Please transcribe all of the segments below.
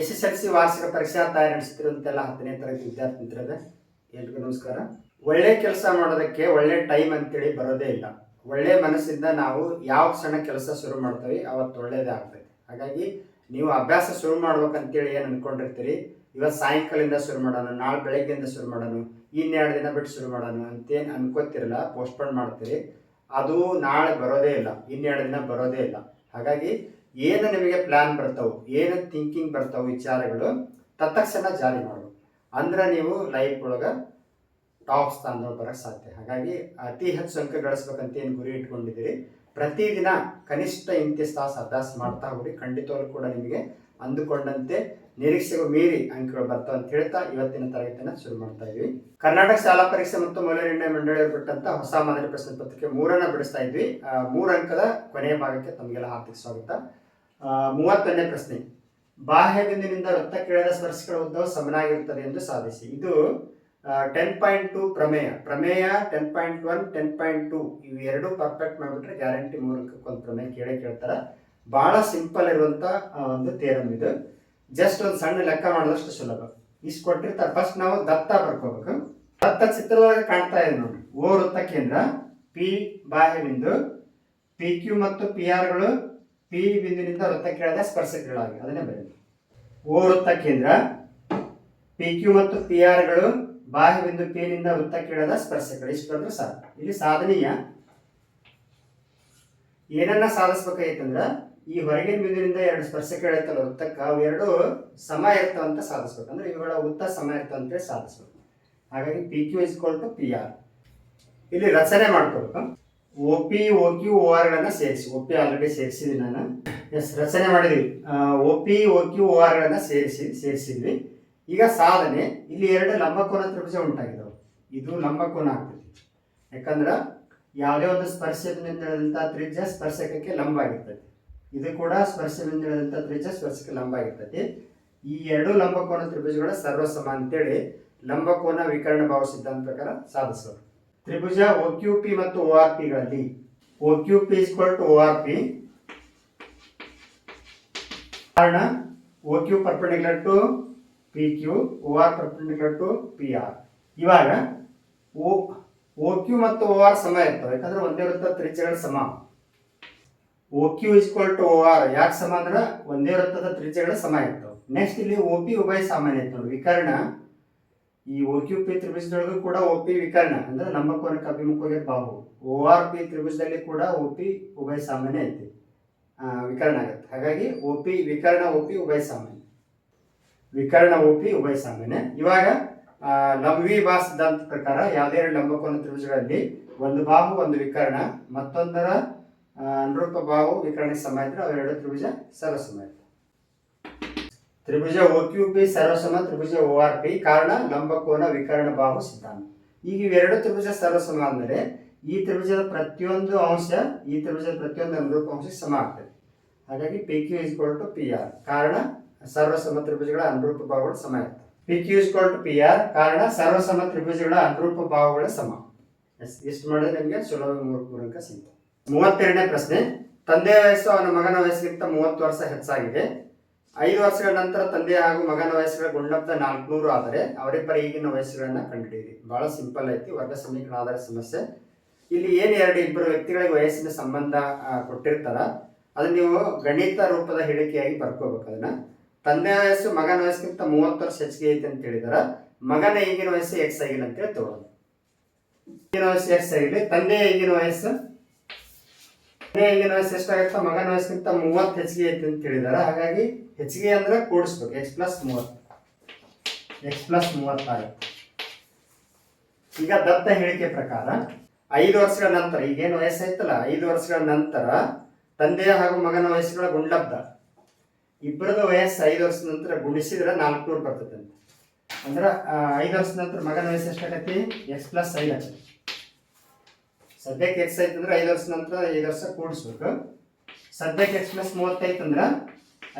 S S L C ವಾರ್ಷಿಕ ಪರೀಕ್ಷಾ ತಯಾರಿ ನಡೆಸುತ್ತಿರುವಂತೆಲ್ಲ ಹತ್ತನೇ ತರಗತಿ ವಿದ್ಯಾರ್ಥಿ ಮಿತ್ರರೇ, ಎಲ್ರಿಗೂ ನಮಸ್ಕಾರ. ಒಳ್ಳೆ ಕೆಲಸ ಮಾಡೋದಕ್ಕೆ ಒಳ್ಳೆ ಟೈಮ್ ಅಂತೇಳಿ ಬರೋದೇ ಇಲ್ಲ. ಒಳ್ಳೆ ಮನಸ್ಸಿಂದ ನಾವು ಯಾವ ಕ್ಷಣ ಕೆಲಸ ಶುರು ಮಾಡ್ತೀವಿ ಅವತ್ತು ಒಳ್ಳೇದೇ ಆಗ್ತೈತೆ. ಹಾಗಾಗಿ ನೀವು ಅಭ್ಯಾಸ ಶುರು ಮಾಡ್ಬೇಕಂತೇಳಿ ಏನು ಅಂದ್ಕೊಂಡಿರ್ತೀರಿ ಇವತ್ತು ಸಾಯಂಕಾಲದಿಂದ ಶುರು ಮಾಡೋಣ, ನಾಳೆ ಬೆಳಗ್ಗೆಯಿಂದ ಶುರು ಮಾಡೋಣ ಇನ್ನೆರಡು ದಿನ ಬಿಟ್ಟು ಶುರು ಮಾಡೋಣ ಅಂತೇನು ಅನ್ಕೋತಿರಲ್ಲ, ಪೋಸ್ಟ್ಪೋನ್ ಮಾಡ್ತೀರಿ. ಅದು ನಾಳೆ ಬರೋದೇ ಇಲ್ಲ ಇನ್ನೆರಡು ದಿನ ಬರೋದೇ ಇಲ್ಲ. ಹಾಗಾಗಿ ಏನು ನಿಮಗೆ ಪ್ಲಾನ್ ಬರ್ತಾವೆ, ಏನು ಥಿಂಕಿಂಗ್ ಬರ್ತಾವೆ, ವಿಚಾರಗಳು ತತ್ಕ್ಷಣ ಜಾರಿ ಮಾಡಬೇಕು. ಅಂದ್ರೆ ನೀವು ಲೈಫ್ ಒಳಗೆ ಟಾಪ್ ಸ್ಥಾನದೊಳಗೆ ಬರೋಕ್ಕೆ ಸಾಧ್ಯ. ಹಾಗಾಗಿ ಅತಿ ಹೆಚ್ಚು ಅಂಕ ಗಳಿಸ್ಬೇಕಂತ ಏನು ಗುರಿ ಇಟ್ಕೊಂಡಿದ್ದೀರಿ? ಪ್ರತಿದಿನ ಕನಿಷ್ಠ ಇಂತಿ ತಾಸು ಅಭ್ಯಾಸ ಮಾಡ್ತಾ ಹೋಗಿ ಖಂಡಿತವಾಗ್ಲೂ ಕೂಡ ನಿಮಗೆ ಅಂದುಕೊಂಡಂತೆ ನಿರೀಕ್ಷೆಗೂ ಮೀರಿ ಅಂಕಗಳು ಬರ್ತಾವೆ ಅಂತ ಹೇಳ್ತಾ ಇವತ್ತಿನ ತರಗತಿಯನ್ನು ಶುರು ಮಾಡ್ತಾ ಇದ್ವಿ. ಕರ್ನಾಟಕ ಶಾಲಾ ಪರೀಕ್ಷೆ ಮತ್ತು ಮೌಲ್ಯನಿರ್ಣಯ ಮಂಡಳಿಯವರು ಬಿಟ್ಟಂತ ಹೊಸ ಮಾದರಿ ಪ್ರಶ್ನೆ ಪತ್ರಿಕೆ ಮೂರನ್ನ ಬಿಡಿಸ್ತಾ ಇದ್ವಿ. ಮೂರು ಅಂಕದ ಕೊನೆಯ ಭಾಗಕ್ಕೆ ತಮಗೆಲ್ಲ ಹಾರ್ದಿಕ ಸ್ವಾಗತ. ಆ, ಮೂವತ್ತೊಂದನೇ ಪ್ರಶ್ನೆ. ಬಾಹ್ಯ ರಕ್ತ ಕೇಳದ ಸ್ಪರ್ಶಗಳ ಉದ್ದವು ಸಮನಾಗಿರುತ್ತದೆ ಎಂದು ಸಾಧಿಸಿ. ಇದು ಟೆನ್ ಪಾಯಿಂಟ್ ಟು ಪ್ರಮೇಯ. ಪ್ರಮೇಯ ten point one ten point two ಇವು ಎರಡು ಪರ್ಫೆಕ್ಟ್ ಮಾಡಿಬಿಟ್ರೆ ಗ್ಯಾರಂಟಿ ಮೂಲಕ ಒಂದು ಪ್ರಮೇಯ ಕೇಳೇ ಕೇಳ್ತಾರೆ. ಭಾಳ ಸಿಂಪಲ್ ಇರುವಂಥ ಒಂದು ಥಿಯರಮ್ ಇದು. ಜಸ್ಟ್ ಒಂದು ಸಣ್ಣ ಲೆಕ್ಕ ಮಾಡಿದಷ್ಟು ಸುಲಭ. ಇಷ್ಟು ಕೊಟ್ಟಿರ್ತಾರೆ. ಫಸ್ಟ್ ನಾವು ದತ್ತ ಬರ್ಕೋಬೇಕು. ದತ್ತ ಚಿತ್ರದಾಗ ಕಾಣ್ತಾ ಇದೆ ನೋಡಿ. ಓ ವೃತ್ತ ಕೇಂದ್ರ ಪಿ ಬಾಹ್ಯ ಬಿಂದು ಪಿ ಕ್ಯೂ ಮತ್ತು ಪಿ ಆರ್ಗಳು ಪಿ ಬಿಂದುವಿನಿಂದ ವೃತ್ತ ಸ್ಪರ್ಶ ಸ್ಪರ್ಶಕಗಳಾಗಿ, ಅದನ್ನೇ ಬರೆಯಿರಿ ಓ ವೃತ್ತ ಕೇಂದ್ರ, ಪಿ ಕ್ಯೂ ಮತ್ತು ಪಿ ಆರ್ಗಳು ಬಾಹ್ಯ ಬಿಂದು ಪಿ ನಿಂದ ವೃತ್ತ ಕೆಳದ ಸ್ಪರ್ಶಕಗಳು. ಇಷ್ಟು ಬಂದ್ರೆ ಸಾಕು. ಇಲ್ಲಿ ಸಾಧನೀಯ. ಏನನ್ನ ಸಾಧಿಸ್ಬೇಕಾಗಿತ್ತಂದ್ರ, ಈ ಹೊರಗಿನ ಬಿಂದುವಿನಿಂದ ಎರಡು ಸ್ಪರ್ಶಕಗಳಿರ್ತಲ್ಲ ವೃತ್ತಕ್ಕೆ, ಅವು ಎರಡು ಸಮ ಇರ್ತವಂತ ಸಾಧಿಸ್ಬೇಕು. ಅಂದ್ರೆ ಇವುಗಳ ಉತ್ತ ಸಮ ಇರ್ತಾವ ಅಂತೇಳಿ ಸಾಧಿಸ್ಬೇಕು. ಹಾಗಾಗಿ ಪಿ ಕ್ಯೂ ಇಸ್ಕೊಂಡು ಪಿ ಆರ್. ಇಲ್ಲಿ ರಚನೆ ಮಾಡ್ಕೋಬೇಕು. O P O Q O ಆರ್ಗಳನ್ನ ಸೇರಿಸಿ. ಒ ಪಿ ಆಲ್ರೆಡಿ ಸೇರಿಸಿದ್ವಿ ನಾನು. ಎಸ್ ರಚನೆ ಮಾಡಿದ್ವಿ. O P O Q O ಆರ್ಗಳನ್ನ ಸೇರಿಸಿ, ಸೇರಿಸಿದ್ವಿ. ಈಗ ಸಾಧನೆ, ಇಲ್ಲಿ ಎರಡು ಲಂಬಕೋನ ತ್ರಿಭುಜ ಉಂಟಾಗಿದ್ದಾವೆ ಇದು ಲಂಬಕೋನ ಆಗ್ತದೆ. ಯಾಕಂದ್ರೆ ಯಾವುದೇ ಒಂದು ಸ್ಪರ್ಶದಿಂದಂಥ ತ್ರಿಜ್ಯ ಸ್ಪರ್ಶಕಕ್ಕೆ ಲಂಬ ಆಗಿರ್ತದೆ. ಇದು ಕೂಡ ಸ್ಪರ್ಶದಿಂದಂಥ ತ್ರಿಜ್ಯ ಸ್ಪರ್ಶಕ್ಕೆ ಲಂಬ ಆಗಿರ್ತದೆ. ಈ ಎರಡು ಲಂಬಕೋನ ತ್ರಿಭುಜಗಳ ಸರ್ವಸಮ ಅಂತೇಳಿ ಲಂಬಕೋನ ವಿಕರ್ಣ ಭಾವ ಸಿದ್ಧಾಂತ ಪ್ರಕಾರ ಸಾಧಿಸೋದು. ತ್ರಿಭುಜ ಒ ಕ್ಯೂ ಪಿ ಮತ್ತು O R ಪಿಗಳಲ್ಲಿ O Q P is equal to O R P ಕಾರಣ O Q perpendicular to P Q O R perpendicular to P R ಇವಾಗ ಓ ಓ ಕ್ಯೂ ಮತ್ತು ಓ ಆರ್ ಸಮ ಇರ್ತವೆ, ಯಾಕಂದ್ರೆ ಒಂದೇ ವೃತ್ತ ತ್ರಿಜ್ಯಗಳ ಸಮ. O Q is equal to O R ಯಾಕೆ ಸಮ ಅಂದ್ರೆ? ಒಂದೇ ವೃತ್ತದ ತ್ರಿಜ್ಯಗಳ ಸಮ ಇರ್ತವೆ. ನೆಕ್ಸ್ಟ್ ಇಲ್ಲಿ ಒ ಪಿ ಉಭಯ ಸಾಮಾನ್ಯ ನೋಡಿ ವಿಕರ್ಣ ಈ ಒ ಕ್ಯೂ ಪಿ ತ್ರಿಭುಜದೊಳಗೂ ಕೂಡ ಒ ಪಿ ವಿಕರ್ಣ, ಅಂದ್ರೆ ಲಂಬಕೋನಕ್ಕೆ ಅಭಿಮುಖವಾಗಿ ಬಾಹು ಓ ಆರ್ ಪಿ ತ್ರಿಭುಜದಲ್ಲಿ ಕೂಡ ಒ ಪಿ ಉಭಯ ಸಾಮಾನ್ಯ ಐತಿ ವಿಕರ್ಣ ಆಗುತ್ತೆ. ಹಾಗಾಗಿ ಒ ಪಿ ವಿಕರ್ಣ ಒ ಪಿ ಉಭಯ ಸಾಮಾನ್ಯ. ವಿಕರ್ಣ ಒ ಪಿ ಉಭಯ ಸಾಮಾನ್ಯ. ಇವಾಗ ಲಂಬಿ ಬಾ ಸಿದ್ಧಾಂತ ಪ್ರಕಾರ ಯಾವುದೇ ಎರಡು ಲಂಬಕೋನ ತ್ರಿಭುಜಗಳಲ್ಲಿ ಒಂದು ಬಾಹು ಒಂದು ವಿಕರ್ಣ, ಮತ್ತೊಂದರ ಅನುರೂಪ ಬಾಹು ವಿಕರ್ಣಕ್ಕೆ ಸಮ ಇದ್ರೆ ಅವೆರಡು ತ್ರಿಭುಜ ಸರ್ವಸಮ ಇರ್ತವೆ. ತ್ರಿಭುಜ ಒ ಕ್ಯೂ ಪಿ ಸರ್ವಸಮ ತ್ರಿಭುಜ ಒ ಆರ್ ಪಿ ಕಾರಣ ಲಂಬಕೋನ ವಿಕರ್ಣ ಬಾಹು ಸಿದ್ಧಾಂತ. ಈಗ ಇವೆರಡು ತ್ರಿಭುಜ ಸರ್ವಸಮ ಅಂದರೆ ಈ ತ್ರಿಭುಜದ ಪ್ರತಿಯೊಂದು ಅಂಶ, ಈ ತ್ರಿಭುಜದ ಪ್ರತಿಯೊಂದು ಅನುರೂಪ ಅಂಶ ಸಮ ಆಗ್ತದೆ. ಹಾಗಾಗಿ P Q is to P R ಕಾರಣ ಸರ್ವಸಮ ತ್ರಿಭುಜಗಳ ಅನುರೂಪ ಭಾವಗಳು ಸಮ ಇರ್ತವೆ. P Q is to P R ಕಾರಣ ಸರ್ವಸಮ ತ್ರಿಭುಜಗಳ ಅನುರೂಪ ಭಾವಗಳ ಸಮ. ಎಸ್ ಇಷ್ಟು ಮಾಡಿದ್ರೆ ನಿಮಗೆ? ಸುಲಭ ಮೂರು ಸಿಗ್ತದೆ. ಮೂವತ್ತೆರಡನೇ ಪ್ರಶ್ನೆ. ತಂದೆಯ ವಯಸ್ಸು ಅವನ ಮಗನ ವಯಸ್ಸಿಗಿಂತ ಮೂವತ್ತು ವರ್ಷ ಹೆಚ್ಚಾಗಿದೆ. ಐದು ವರ್ಷಗಳ ನಂತರ ತಂದೆ ಹಾಗೂ ಮಗನ ವಯಸ್ಸುಗಳ ಗುಣಲಬ್ಧ ನಾಲ್ಕುನೂರು ಆದರೆ ಅವರಿಬ್ಬರ ಈಗಿನ ವಯಸ್ಸುಗಳನ್ನು ಕಂಡುಹಿಡಿಯಿರಿ. ಬಹಳ ಸಿಂಪಲ್ ಐತಿ, ವರ್ಗ ಸಮೀಕರಣ ಆಧಾರ ಸಮಸ್ಯೆ. ಇಲ್ಲಿ ಏನು ಎರಡು ಇಬ್ಬರು ವ್ಯಕ್ತಿಗಳಿಗೆ ವಯಸ್ಸಿನ ಸಂಬಂಧ ಕೊಟ್ಟಿರ್ತಾರ, ಅದನ್ನ ನೀವು ಗಣಿತ ರೂಪದ ಹೇಳಿಕೆಯಾಗಿ ಬರ್ಕೋಬೇಕು ಅದನ್ನ. ತಂದೆ ವಯಸ್ಸು ಮಗನ ವಯಸ್ಸಿಗಿಂತ ಮೂವತ್ತು ವರ್ಷ ಹೆಚ್ಚಿಗೆ ಐತೆ ಅಂತ ಹೇಳಿದಾರ. ಮಗನ ಈಗಿನ ವಯಸ್ಸು ಎಕ್ಸ್ ಆಗಿಲ್ಲ ಅಂತೇಳಿ ತಗೊಳ್ಳೋದು ಈಗಿನ ವಯಸ್ಸು ಎಕ್ಸ್ ಆಗಿರಲಿ, ತಂದೆಯ ಈಗಿನ ವಯಸ್ಸು ತಂದೆಯ ನಾಯ್ಸ್ ಎಷ್ಟಾಗುತ್ತೆ ಮಗನ ನಾಯ್ಸ್ಗಿಂತ ಮೂವತ್ತು ಹೆಚ್ಚಿಗೆ ಐತಿ ಅಂತ ಹೇಳಿದಾರ. ಹಾಗಾಗಿ ಹೆಚ್ಚಿಗೆ ಅಂದ್ರೆ ಕೂಡಿಸ್ಬೇಕು. ಎಕ್ಸ್ ಪ್ಲಸ್ ಮೂವತ್ತು. ಎಕ್ಸ್ ಪ್ಲಸ್ ಮೂವತ್ತಾಗುತ್ತೆ ಈಗ ದತ್ತ ಹೇಳಿಕೆ ಪ್ರಕಾರ ಐದು ವರ್ಷಗಳ ನಂತರ, ಈಗೇನು ವಯಸ್ಸಾಯ್ತಲ್ಲ ಐದು ವರ್ಷಗಳ ನಂತರ ತಂದೆಯ ಹಾಗೂ ಮಗನ ವಯಸ್ಸುಗಳ ಗುಂಡ್ಲಬ್ಧ ಇಬ್ಬರದ ವಯಸ್ಸು ಐದು ವರ್ಷದ ನಂತರ ಗುಣಿಸಿದ್ರೆ ನಾಲ್ಕುನೂರು ಬರ್ತದೆ ಅಂತ. ಅಂದ್ರೆ ಐದು ವರ್ಷದ ನಂತರ ಮಗನ ವಯಸ್ಸು ಎಷ್ಟಾಗತ್ತೆ? ಎಕ್ಸ್ ಪ್ಲಸ್ ಐದು ಆಗತ್ತೆ. ಸದ್ಯಕ್ಕೆ ಎಕ್ಸ್ ಐತೆ ಅಂದ್ರೆ ಐದು ವರ್ಷ ನಂತರ ಐದು ವರ್ಷ ಕೂಡಿಸ್ಬೇಕು. ಸದ್ಯಕ್ಕೆ ಎಕ್ಸ್ ಪ್ಲಸ್ ಮೂವತ್ತೈತೆ ಅಂದ್ರೆ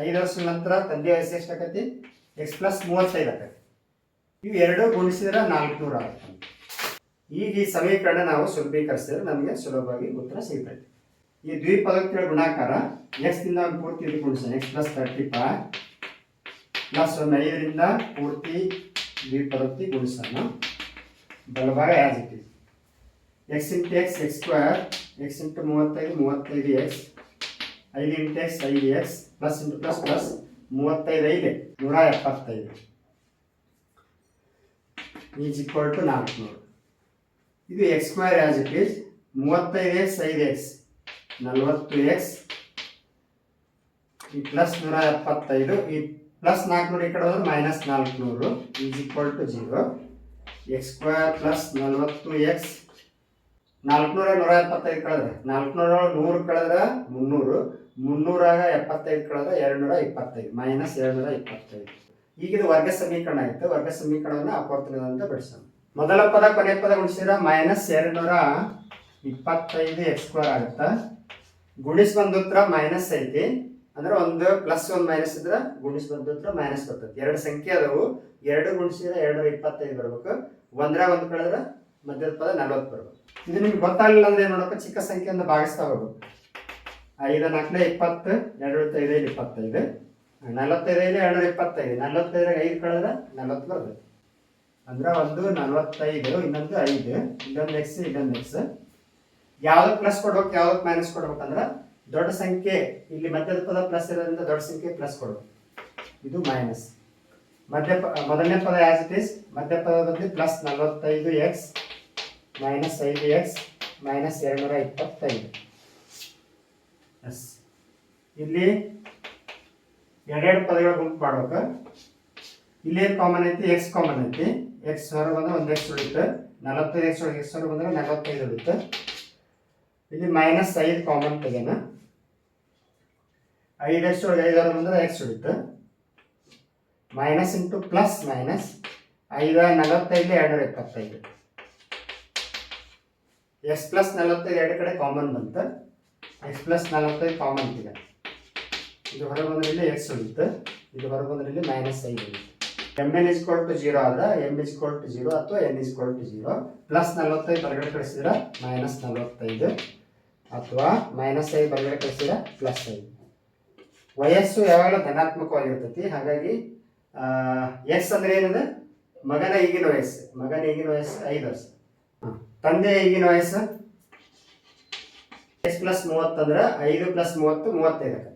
ಐದು ವರ್ಷ ನಂತರ ತಂದೆ ವಯಸ್ಸು ಎಷ್ಟಾಕತಿ ಎಕ್ಸ್ ಪ್ಲಸ್ ಮೂವತ್ತೈದು ಆಕತಿ. ಇವು ಎರಡು ಗುಣಿಸಿದ್ರೆ ನಾಲ್ಕುನೂರು ಆಗುತ್ತೆ. ಈಗ ಈ ಸಮೀಕರಣ ನಾವು ಸುಲಭೀಕರಿಸಿದ್ರೆ ನಮಗೆ ಸುಲಭವಾಗಿ ಉತ್ತರ ಸಿಗ್ತೈತಿ. ಈ ದ್ವಿಪದಕ್ಕೆ ಗುಣಾಕಾರ ಎಕ್ಸ್ ದಿಂದ ಒಂದು ಪೂರ್ತಿ ಇದು ಗುಣಿಸೋಣ. X plus thirty five plus ಒಂದು ಐದರಿಂದ ಪೂರ್ತಿ ದ್ವಿಪದಕ್ಕೆ ಗುಣಿಸೋಣ. ಬಲಭಾಗ ಯಾವ it X into X X square X into ಮೂವತ್ತೈದು ಮೂವತ್ತೈದು ಎಕ್ಸ್ ಐದು ಇಂಟು ಎಕ್ಸ್ ಐದು X plus into plus plus ಮೂವತ್ತೈದು ಐದು, ನೂರ ಎಪ್ಪತ್ತೈದು. ಈಸ್ ಈಕ್ವಲ್ ಟು ನಾಲ್ಕುನೂರು ಇದು X square as it is ಮೂವತ್ತೈದು ಎಕ್ಸ್ ಐದು ಎಕ್ಸ್ ನಲವತ್ತು ಎಕ್ಸ್ ಈ ಪ್ಲಸ್ ನೂರ ಎಪ್ಪತ್ತೈದು, ಈ ಪ್ಲಸ್ ನಾಲ್ಕುನೂರು ಈ ಕಡೆ ಹೋದ್ರೆ ಮೈನಸ್ ನಾಲ್ಕುನೂರು is equal to zero X square plus ನಲವತ್ತು ಎಕ್ಸ್ ನಾಲ್ಕುನೂರ ನೂರ ಎಪ್ಪತ್ತೈದು ಕಳೆದ್ರೆ. ನಾಲ್ಕುನೂರ ನೂರು ಕಳೆದ್ರೆ ಮುನ್ನೂರು, ಮುನ್ನೂರಾಗ ಎಪ್ಪತ್ತೈದು ಕಳೆದ್ರೆ ಎರಡು ನೂರ ಇಪ್ಪತ್ತೈದು ಮೈನಸ್ ಎರಡು ನೂರ ಇಪ್ಪತ್ತೈದು. ಈಗ ಇದು ವರ್ಗ ಸಮೀಕರಣ ಆಯಿತು. ವರ್ಗ ಸಮೀಕರಣವನ್ನು ಅಪವರ್ತನದ ಅಂತ ಬಿಡಿಸೋಣ. ಮೊದಲ ಪದ, ಕೊನೆ ಪದ ಗುಣಿಸಿದ್ರೆ ಮೈನಸ್ ಎರಡು ನೂರ ಇಪ್ಪತ್ತೈದು ಎಕ್ಸ್ ಸ್ಕ್ವೇರ್ ಆಗುತ್ತೆ? ಗುಣಿಸ್ ಬಂದ ಮೈನಸ್ ಐತಿ. ಅಂದ್ರೆ ಒಂದು ಪ್ಲಸ್ ಒಂದು ಮೈನಸ್ ಇದ್ರೆ ಗುಣಿಸ್ ಬಂದ ಮೈನಸ್ ಬರ್ತೈತಿ. ಎರಡು ಸಂಖ್ಯೆ ಅದಾವು. ಎರಡು ಗುಣಿಸಿದ್ರೆ ಎರಡು ಇಪ್ಪತ್ತೈದು ಬರ್ಬೇಕು. ಒಂದರ ಒಂದು ಕಳೆದ್ರೆ ಮಧ್ಯದ ಪದ ನಲ್ವತ್ತು ಬರ್ಬೋದು ಇದು ನಿಮ್ಗೆ ಗೊತ್ತಾಗಲಿಲ್ಲ ಅಂದ್ರೆ ಏನು ಮಾಡಬೇಕು? ಚಿಕ್ಕ ಸಂಖ್ಯೆಯಿಂದ ಭಾಗಿಸ್ತಾ ಹೋಗ್ಬೇಕು. ಐದು, ನಾಲ್ಕನೇ ಇಪ್ಪತ್ತು ಎರಡು ಐದೈದು ಇಪ್ಪತ್ತೈದು. ನಲವತ್ತೈದೈದು ಎರಡು ಇಪ್ಪತ್ತೈದು. ನಲವತ್ತೈದು ಐದು ಕಳೆದ್ರೆ ನಲವತ್ತು ಬರ್ತೈತಿ. ಅಂದ್ರೆ ಒಂದು, ನಲವತ್ತೈದು, ಇನ್ನೊಂದು ಐದು, ಇನ್ನೊಂದು ಎಕ್ಸ್ ಇನ್ನೊಂದು ಎಕ್ಸ್. ಯಾವ್ದಕ್ಕೆ ಪ್ಲಸ್ ಕೊಡ್ಬೇಕು, ಯಾವ್ದಕ್ಕೆ ಮೈನಸ್ ಕೊಡ್ಬೇಕಂದ್ರೆ ದೊಡ್ಡ ಸಂಖ್ಯೆ, ಇಲ್ಲಿ ಮಧ್ಯದ ಪದ ಪ್ಲಸ್ ಇರೋದ್ರಿಂದ ದೊಡ್ಡ ಸಂಖ್ಯೆ ಪ್ಲಸ್ ಕೊಡ್ಬೇಕು. ಇದು ಮೈನಸ್ ಮಧ್ಯ ಮೊದಲನೇ ಪದ ಆಸ್ ಇಟ್ ಇಸ್ ಮಧ್ಯ ಪದ ಪ್ಲಸ್ ನಲವತ್ತೈದು ಎಕ್ಸ್. ಮೈನಸ್ ಐದು ಎಕ್ಸ್ ಮೈನಸ್ ಎರಡು ನೂರ ಇಪ್ಪತ್ತೈದು. ಎಸ್. ಇಲ್ಲಿ ಎರಡೆರಡು ಪದಗಳ ಗುಂಪು ಮಾಡ್ಬೇಕು. ಇಲ್ಲೇನು ಕಾಮನ್ ಐತಿ? ಎಕ್ಸ್ ಕಾಮನ್ ಐತಿ. ಎಕ್ಸ್ ಹೊರ ಬಂದ್ರೆ ಒಂದು ಎಕ್ಸ್ ಉಳಿತು ನಲವತ್ತೈದು ಎಕ್ಸ್ ಒಳಗೆ ಎಕ್ಸ್ ಹೊರ ಬಂದ್ರೆ ನಲವತ್ತೈದು ಉಳಿತು ಇಲ್ಲಿ ಮೈನಸ್ ಐದು ಕಾಮನ್ ತೆಗೆನ ಐದು ಎಕ್ಸ್ ಒಳಗೆ ಐದು ಹೊರ ಬಂದ್ರೆ ಎಕ್ಸ್ ಉಳಿತು ಮೈನಸ್ ಇಂಟು ಪ್ಲಸ್ ಮೈನಸ್ ಐದು ನಲವತ್ತೈದು ಎರಡು ಎಪ್ಪತ್ತೈದು. ಎಕ್ಸ್ ಪ್ಲಸ್ ನಲವತ್ತೈದು ಎರಡು ಕಡೆ ಕಾಮನ್ ಬಂತು. ಎಸ್ ಪ್ಲಸ್ ನಲವತ್ತೈದು ಕಾಮನ್ ಇದೆ. ಇದು ಹೊರ ಎಸ್ ಉಳಿತು ಇದು ಹೊರ ಮೈನಸ್ ಐದು ಉಳಿತು M N is to zero ಆದ್ರೆ ಎಂ ಇಸ್ ಟು ಜೀರೋ ಅಥವಾ N is to zero plus ನಲವತ್ತೈದು ಹೊರಗಡೆ ಕಳಿಸಿದ್ರೆ ಮೈನಸ್ ನಲವತ್ತೈದು ಅಥವಾ ಮೈನಸ್ ಐದು ಹೊರಗಡೆ ಕಳಿಸಿದ್ರೆ ಪ್ಲಸ್ ಐದು. ವಯಸ್ಸು ಯಾವಾಗಲೂ ಧನಾತ್ಮಕವಾಗಿರ್ತೈತಿ. ಹಾಗಾಗಿ ಎಸ್ ಅಂದ್ರೆ ಏನಿದೆ? ಮಗನ ಈಗಿನ ವಯಸ್ಸು. ಮಗನ ಈಗಿನ ವಯಸ್ಸು ಐದು ವರ್ಷ. ಹ. ತಂದೆ ಈಗಿನ ವಯಸ್ಸು? ಎಸ್ ಪ್ಲಸ್ ಮೂವತ್ತಂದ್ರೆ ಐದು ಪ್ಲಸ್ ಮೂವತ್ತು ಮೂವತ್ತೈದು ಆಗತ್ತೆ.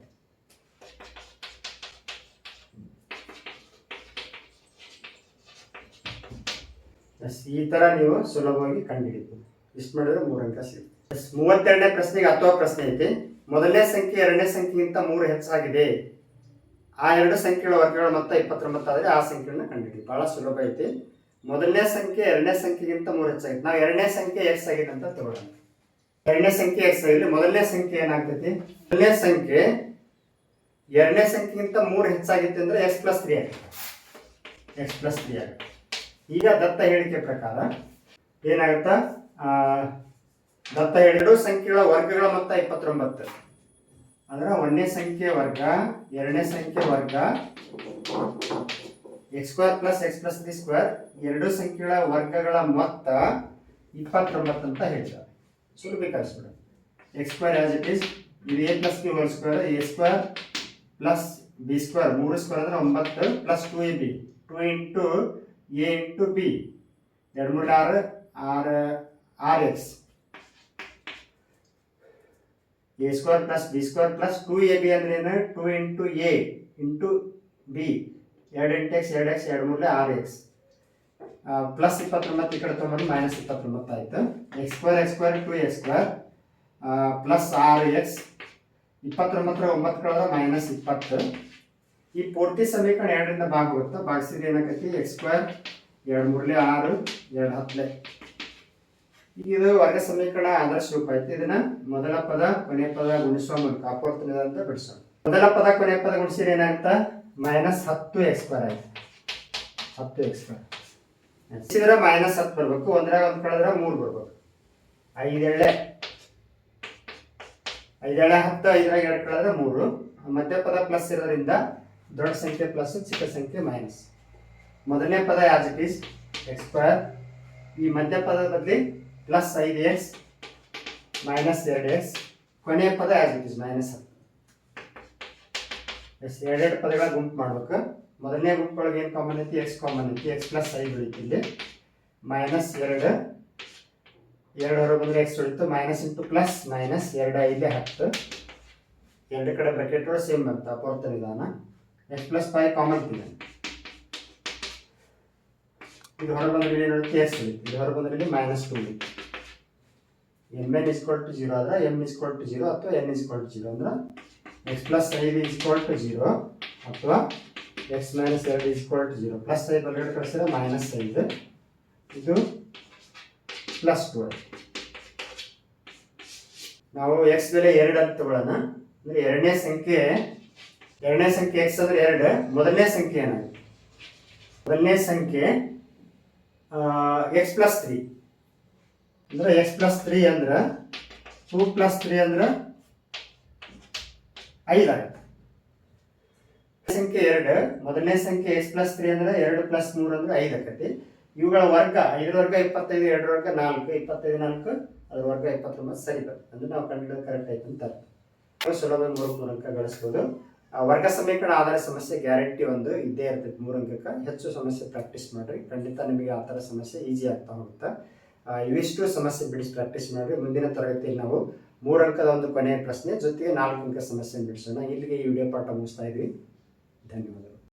ಈ ತರ ನೀವು ಸುಲಭವಾಗಿ ಕಂಡುಹಿಡಿಬಹುದು ಇಷ್ಟು ಮಾಡಿದ್ರೆ ಮೂರು ಅಂಕ ಸಿಗುತ್ತೆ. ಮೂವತ್ತೆರಡನೇ ಪ್ರಶ್ನೆಗೆ ಅಥವಾ ಪ್ರಶ್ನೆ ಐತಿ. ಮೊದಲನೇ ಸಂಖ್ಯೆ, ಎರಡನೇ ಸಂಖ್ಯೆಗಿಂತ ಮೂರು ಹೆಚ್ಚಾಗಿದೆ. ಆ ಎರಡು ಸಂಖ್ಯೆಗಳ ವರ್ಗಗಳ ಮೊತ್ತ ಇಪ್ಪತ್ತೊಂಬತ್ತಾದರೆ ಆ ಸಂಖ್ಯೆಯನ್ನು ಕಂಡುಹಿಡಿ. ಬಹಳ ಸುಲಭ ಐತಿ. ಮೊದಲನೇ ಸಂಖ್ಯೆ, ಎರಡನೇ ಸಂಖ್ಯೆಗಿಂತ ಮೂರು ಹೆಚ್ಚಾಗಿದೆ. ನಾವು ಎರಡನೇ ಸಂಖ್ಯೆ ಎಕ್ಸ್ ಆಗಿದೆ ಅಂತ ತಗೊಳ್ಳೋಣ ಎರಡನೇ ಸಂಖ್ಯೆ ಎಕ್ಸ್ ಆಗಿದೆ. ಮೊದಲನೇ ಸಂಖ್ಯೆ ಏನಾಗ್ತೈತಿ? ಮೊದಲನೇ ಸಂಖ್ಯೆ, ಎರಡನೇ ಸಂಖ್ಯೆಗಿಂತ ಮೂರು ಹೆಚ್ಚಾಗಿತ್ತು ಅಂದ್ರೆ ಎಕ್ಸ್ ಪ್ಲಸ್ ತ್ರೀ ಆಗುತ್ತೆ ಎಕ್ಸ್ ಪ್ಲಸ್ ತ್ರೀ ಆಗುತ್ತೆ ಈಗ ದತ್ತ ಹೇಳಿಕೆ ಪ್ರಕಾರ ಏನಾಗುತ್ತಾ? ದತ್ತ ಎರಡು ಸಂಖ್ಯೆಗಳ ವರ್ಗಗಳ ಮೊತ್ತ ಇಪ್ಪತ್ತೊಂಬತ್ತು. ಅಂದ್ರೆ ಒಂದನೇ ಸಂಖ್ಯೆ ವರ್ಗ, ಎರಡನೇ ಸಂಖ್ಯೆ ವರ್ಗ X square plus X plus the square ಎರಡು ಸಂಖ್ಯೆಗಳ ವರ್ಗಗಳ ಮೊತ್ತ ಇಪ್ಪತ್ತೊಂಬತ್ತು ಅಂತ ಹೇಳ್ತಾರೆ. ಸುಲಭ ಕಳಿಸ್ಬಿಡು X square as it is ಇದು A plus B whole square A square plus B square ಮೂರು ಸ್ಕ್ವೇರ್ ಅಂದ್ರೆ ಒಂಬತ್ತು plus two A B two into A into B ಎರಡು ಮೂರು ಆರು ಆರು, R X A square plus B square plus two A B ಅಂದ್ರೆ ಏನು? Two into A into B ಎರಡು ಎಂಟು ಎಕ್ಸ್ ಎರಡು ಎಕ್ಸ್ ಎರಡು ಮೂರಲೆ ಆರು ಎಕ್ಸ್. ಪ್ಲಸ್ ಇಪ್ಪತ್ತೊಂಬತ್ತು ಈ ಕಡೆ ತೊಗೊಂಡು ಮೈನಸ್ ಇಪ್ಪತ್ತೊಂಬತ್ತು ಆಯಿತು. X square X square, two X square. Plus ಆರು ಎಕ್ಸ್. ಇಪ್ಪತ್ತೊಂಬತ್ತರ ಒಂಬತ್ತು ಕಳೆದ ಮೈನಸ್ ಇಪ್ಪತ್ತು. ಈ ಪೂರ್ತಿ ಸಮೀಕರಣ ಎರಡರಿಂದ ಭಾಗವತ್ತು ಭಾಗಿಸಿದ್ರೆ ಏನಾಗೈತಿ ಎಕ್ಸ್ ಸ್ಕ್ವೇರ್ ಎರಡು ಮೂರಲೆ ಆರು, ಎರಡು ಹತ್ತಲೆ ಇದು ವರ್ಗ ಸಮೀಕರಣ ಆದರ್ಶ ರೂಪ ಐತಿ ಇದನ್ನ ಮೊದಲ ಪದ ಕೊನೆ ಪದ ಗುಣಿಸುವ ಮೂಲಕ ಅಪವರ್ತನದ ಅಂತ ಬಿಡಿಸೋಣ. ಮೊದಲ ಪದ ಕೊನೆ ಪದ ಗುಣಿಸಿದ್ರೆ ಏನಾಗುತ್ತಾ? ಮೈನಸ್ ಹತ್ತು ಎಕ್ಸ್ ಸ್ಕ್ವೇರ್ ಆಯ್ತು. ಹತ್ತು ಎಕ್ಸ್ ಸ್ಕ್ವೇರ್ ಹೆಚ್ಚಿದ್ರೆ ಮೈನಸ್ ಹತ್ತು ಬರಬೇಕು, ಒಂದ್ರಾಗ ಒಂದು ಕಳೆದ್ರೆ ಮೂರು ಬರ್ಬೇಕು. ಐದೇಳೆ ಐದೇಳೆ ಹತ್ತು, ಐದರಾಗ ಎರಡು ಕಳೆದ್ರೆ ಮೂರು. ಮಧ್ಯ ಪದ ಪ್ಲಸ್ ಇರೋದ್ರಿಂದ ದೊಡ್ಡ ಸಂಖ್ಯೆ ಪ್ಲಸ್ ಚಿಕ್ಕ ಸಂಖ್ಯೆ ಮೈನಸ್ ಮೊದಲನೇ ಪದ as it is X square ಈ ಮಧ್ಯ ಪದದಲ್ಲಿ ಪ್ಲಸ್ ಐದು ಎಕ್ಸ್ ಮೈನಸ್ ಎರಡು ಎಕ್ಸ್ ಕೊನೆಯ ಪದ ಆಸ್ ಇಟ್ ಈಸ್ ಮೈನಸ್ ಹತ್ತು. ಎಸ್ ಎರಡೆರಡು ಪದಗಳ ಗುಂಪು ಮಾಡ್ಬೇಕು. ಮೊದಲನೇ ಗುಂಪೊಳಗೆ ಏನು ಕಾಮನ್ ಐತಿ? ಎಕ್ಸ್ ಕಾಮನ್ ಐತಿ. ಎಕ್ಸ್ ಪ್ಲಸ್ ಐದು ಉಳಿತು ಇಲ್ಲಿ. ಮೈನಸ್ ಎರಡು. ಎರಡು ಹೊರಗೆ ಬಂದರೆ ಎಕ್ಸ್ ಉಳಿತು. ಮೈನಸ್ ಇಂಟು ಪ್ಲಸ್ ಮೈನಸ್ ಎರಡು ಐದೇ ಹತ್ತು. ಎರಡು ಕಡೆ ಬ್ರಾಕೆಟ್ ಒಳಗೆ ಸೇಮ್ ಬಂತ ಅಪೂರ್ತ ವಿಧಾನ ಎಕ್ಸ್ ಪ್ಲಸ್ ಫೈವ್ ಕಾಮನ್ ಇದೆ ಇದು ಹೊರಗೆ ಬಂದ್ರೆ ಏನು ಉಳಿತು ಎಸ್ ಉಳಿತು. ಇದು ಹೊರಗೆ ಬಂದ್ರೆ ಮೈನಸ್ ಟು ಉಳಿತು. M N equal to zero ಆದ್ರೆ ಎಂ ಇಸ್ಕೊಲ್ ಟು ಜೀರೋ ಅಥವಾ ಎನ್ ಇಸ್ ಟು ಜೀರೋ ಅಂದ್ರೆ ಎಕ್ಸ್ ಪ್ಲಸ್ ಐದು ಇಸ್ಕೊಲ್ ಟು ಜೀರೋ ಅಥವಾ ಎಕ್ಸ್ ಮೈನಸ್ ಎರಡು ಇಸ್ಕೊಲ್ ಟು ಜೀರೋ ಪ್ಲಸ್ ಐದು ಹೊರಗಡೆ ಕಳಿಸಿದ್ರೆ ಮೈನಸ್ ಐದು ಇದು ಪ್ಲಸ್ ಟು ನಾವು ಎಕ್ಸ್ ಬೆಲೆ ಎರಡು ಅಂತ ತಗೊಳ್ಳೋಣ. ಅಂದ್ರೆ ಎರಡನೇ ಸಂಖ್ಯೆ ಎರಡನೇ ಸಂಖ್ಯೆ ಎಕ್ಸ್ ಅಂದ್ರೆ ಎರಡು. ಮೊದಲನೇ ಸಂಖ್ಯೆ ಏನಾಗುತ್ತೆ ಮೊದಲನೇ ಸಂಖ್ಯೆ ಎಕ್ಸ್ ಪ್ಲಸ್ ತ್ರೀ ಅಂದ್ರೆ ಎಕ್ಸ್ ಪ್ಲಸ್ ತ್ರೀ ಅಂದ್ರೆ ಟೂ ಪ್ಲಸ್ ತ್ರೀ ಅಂದ್ರೆ ಐದು ಸಂಖ್ಯೆ ಎರಡು, ಮೊದಲನೇ ಸಂಖ್ಯೆ ಎಕ್ಸ್ ಪ್ಲಸ್ ತ್ರೀ ಅಂದ್ರೆ ಎರಡು ಪ್ಲಸ್ ಮೂರು ಅಂದ್ರೆ ಐದು ಆಕತಿ. ಇವುಗಳ ವರ್ಗ ಐದರ ವರ್ಗ ಇಪ್ಪತ್ತೈದು, ಎರಡರ ವರ್ಗ ನಾಲ್ಕು, ಇಪ್ಪತ್ತೈದು ನಾಲ್ಕು, ಅದ್ರ ವರ್ಗ ಇಪ್ಪತ್ತೊಂಬತ್ತು ಸರಿ ಅಂದ್ರೆ ನಾವು ಕಂಡುಹಿಡಿದು ಕರೆಕ್ಟ್ ಆಯ್ತು ಅಂತ ಸುಲಭ ಮೂರು ಮೂರು ಅಂಕ ಗಳಿಸ್ಬೋದು. ವರ್ಗ ಸಮೀಕರಣ ಆಧಾರ ಸಮಸ್ಯೆ ಗ್ಯಾರಂಟಿ ಒಂದು ಇದ್ದೇ ಇರ್ತೈತಿ ಮೂರು ಅಂಕಕ್ಕೆ. ಹೆಚ್ಚು ಸಮಸ್ಯೆ ಪ್ರಾಕ್ಟೀಸ್ ಮಾಡ್ರಿ. ಖಂಡಿತ ನಿಮಗೆ ಆ ಥರ ಸಮಸ್ಯೆ ಈಸಿ ಆಗ್ತಾ ಹೋಗುತ್ತೆ. ಇವಿಷ್ಟು ಸಮಸ್ಯೆ ಬಿಡಿಸಿ ಪ್ರಾಕ್ಟೀಸ್ ಮಾಡಿ ಮುಂದಿನ ತರಗತಿಯಲ್ಲಿ ನಾವು ಮೂರು ಅಂಕದ ಒಂದು ಕೊನೆಯ ಪ್ರಶ್ನೆ ಜೊತೆಗೆ ನಾಲ್ಕು ಅಂಕ ಸಮಸ್ಯೆ ಬಿಡಿಸೋಣ. ಇಲ್ಲಿಗೆ ಈ ವಿಡಿಯೋ ಪಾಠ ಮುಗಿಸ್ತಾ ಇದ್ವಿ. ಧನ್ಯವಾದ